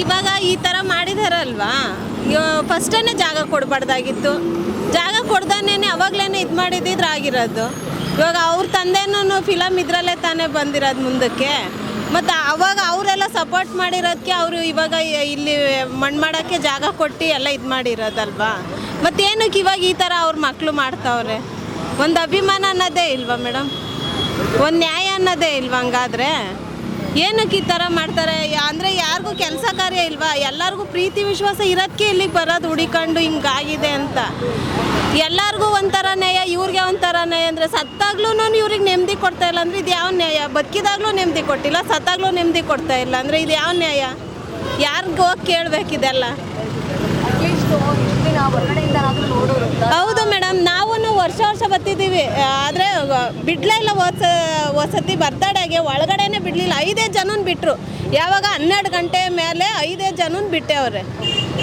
ಇವಾಗ ಈ ಥರ ಮಾಡಿದಾರಲ್ವಾ? ಫಸ್ಟೇ ಜಾಗ ಕೊಡಬಾರ್ದಾಗಿತ್ತು. ಜಾಗ ಕೊಡ್ದಾನೇ ಅವಾಗ್ಲೇ ಇದು ಮಾಡಿದ್ದಿದ್ರೆ ಆಗಿರೋದು ಇವಾಗ ಅವ್ರ ತಂದೆನೂ ಫಿಲಮ್ ಇದರಲ್ಲೇ ತಾನೇ ಬಂದಿರೋದು ಮುಂದಕ್ಕೆ. ಮತ್ತು ಅವಾಗ ಅವರೆಲ್ಲ ಸಪೋರ್ಟ್ ಮಾಡಿರೋದಕ್ಕೆ ಅವರು ಇವಾಗ ಇಲ್ಲಿ ಮಣ್ಣು ಮಾಡೋಕ್ಕೆ ಜಾಗ ಕೊಟ್ಟು ಎಲ್ಲ ಇದು ಮಾಡಿರೋದಲ್ವಾ? ಮತ್ತೇನಕ್ಕೆ ಇವಾಗ ಈ ಥರ ಅವ್ರ ಮಕ್ಕಳು ಮಾಡ್ತಾವ್ರೆ? ಒಂದು ಅಭಿಮಾನ ಅನ್ನೋದೇ ಇಲ್ವಾ ಮೇಡಮ್ ಒಂದು ನ್ಯಾಯ ಅನ್ನೋದೇ ಇಲ್ವಾ ಹಂಗಾದ್ರೆ? ಏನಕ್ಕೆ ಈ ಥರ ಮಾಡ್ತಾರೆ? ಅಂದರೆ ಯಾರಿಗೂ ಕೆಲಸ ಕಾರ್ಯ ಇಲ್ವಾ? ಎಲ್ಲರಿಗೂ ಪ್ರೀತಿ ವಿಶ್ವಾಸ ಇರೋದಕ್ಕೆ ಇಲ್ಲಿಗೆ ಬರೋದು ಹುಡಿಕೊಂಡು ಹಿಂಗಾಗಿದೆ ಅಂತ. ಎಲ್ಲರಿಗೂ ಒಂಥರ ನ್ಯಾಯ ಇವ್ರಿಗೆ ಒಂಥರ ನ್ಯಾಯ ಅಂದರೆ ಸತ್ತಾಗ್ಲೂ ಇವ್ರಿಗೆ ನೆಮ್ಮದಿ ಕೊಡ್ತಾ ಇಲ್ಲ ಅಂದರೆ ಇದು ಯಾವ ನ್ಯಾಯ? ಬದುಕಿದಾಗ್ಲೂ ನೆಮ್ಮದಿ ಕೊಟ್ಟಿಲ್ಲ ಸತ್ತಾಗ್ಲೂ ನೆಮ್ಮದಿ ಕೊಡ್ತಾ ಇಲ್ಲ ಅಂದರೆ ಇದು ಯಾವ ನ್ಯಾಯ? ಯಾರಿಗೂ ಹೋಗಿ ಕೇಳಬೇಕಿದೆಲ್ಲ ಹೌದು ಮೇಡಮ್ ನಾವು ವರ್ಷ ವರ್ಷ ಬರ್ತಿದ್ದೀವಿ. ಆದರೆ ಬಿಡ್ಲೇ ಇಲ್ಲ ಹೋದ ವಸತಿ ಬರ್ತಡೆಗೆ ಒಳಗಡೆನೆ ಬಿಡಲಿಲ್ಲ. ಐದೇ ಜನನ್ ಬಿಟ್ಟರು ಯಾವಾಗ ಹನ್ನೆರಡು ಗಂಟೆ ಮೇಲೆ ಐದೇ ಜನನ ಬಿಟ್ಟೆವ್ರೆ.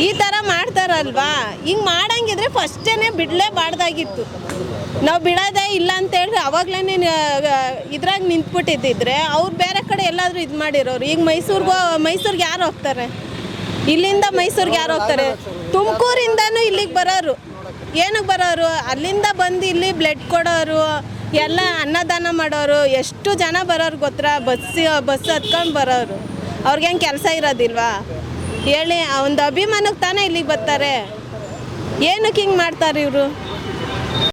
ಈ ಥರ ಮಾಡ್ತಾರಲ್ವಾ? ಹಿಂಗೆ ಮಾಡಂಗಿದ್ರೆ ಫಸ್ಟೇ ಬಿಡಲೇಬಾರ್ದಾಗಿತ್ತು ನಾವು ಬಿಡೋದೇ ಇಲ್ಲ ಅಂತ ಅವಾಗಲೇ ಅವಾಗ್ಲೇ ಇದ್ರಾಗ ನಿಂತ್ಬಿಟ್ಟಿದ್ದಿದ್ರೆ ಅವ್ರು ಬೇರೆ ಕಡೆ ಎಲ್ಲಾದರೂ ಇದು ಮಾಡಿರೋರು. ಈಗ ಮೈಸೂರಿಗೂ, ಮೈಸೂರಿಗೆ ಯಾರು ಹೋಗ್ತಾರೆ? ಇಲ್ಲಿಂದ ಮೈಸೂರಿಗೆ ಯಾರು ಹೋಗ್ತಾರೆ? ತುಮಕೂರಿಂದನೂ ಇಲ್ಲಿಗೆ ಬರೋರು. ಏನಕ್ಕೆ ಬರೋರು? ಅಲ್ಲಿಂದ ಬಂದು ಇಲ್ಲಿ ಬ್ಲಡ್ ಕೊಡೋರು. ಎಲ್ಲ ಅನ್ನದಾನ ಮಾಡೋರು, ಎಷ್ಟು ಜನ ಬರೋರು ಗೊತ್ತಾ? ಬಸ್ ಬಸ್ ಹತ್ಕೊಂಡು ಬರೋರು. ಅವ್ರಿಗೇನು ಕೆಲಸ ಇರೋದಿಲ್ವಾ? ಹೇಳಿ ಒಂದು ಅಭಿಮಾನಕ್ಕೆ ತಾನೇ ಇಲ್ಲಿಗೆ ಬರ್ತಾರೆ. ಏನಕ್ಕೆ ಹಿಂಗೆ ಮಾಡ್ತಾರೆ ಇವರು?